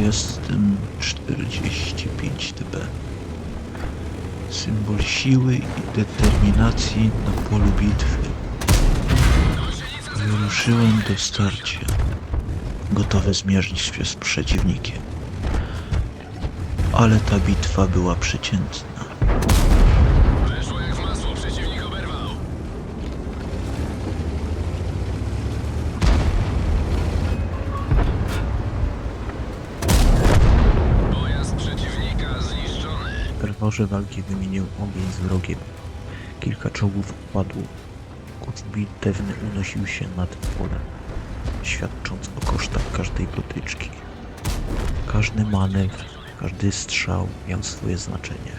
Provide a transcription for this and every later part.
Jestem 45 dB. Symbol siły i determinacji na polu bitwy. Wyruszyłem do starcia, gotowy zmierzyć się z przeciwnikiem. Ale ta bitwa była przeciętna. Ferworze walki wymienił ogień z wrogiem. Kilka czołgów upadło. Kurz bitewny unosił się nad polem, świadcząc o kosztach każdej potyczki. Każdy manewr, każdy strzał miał swoje znaczenie,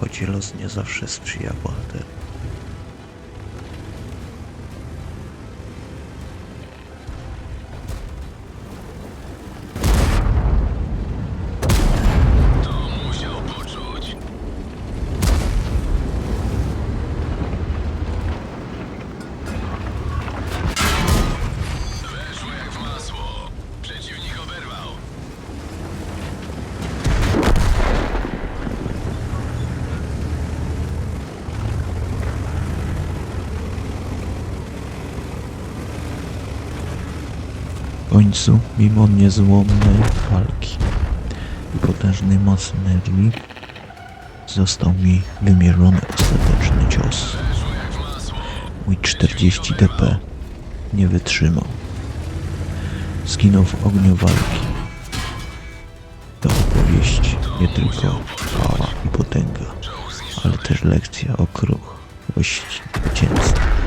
choć los nie zawsze sprzyja bohaterom. W końcu, mimo niezłomnej walki i potężnej masynerii, został mi wymierzony ostateczny cios. Mój 40 dp nie wytrzymał. Zginął w ogniu walki. To opowieść nie tylko chwała i potęga, ale też lekcja o kruchości zwycięstwa.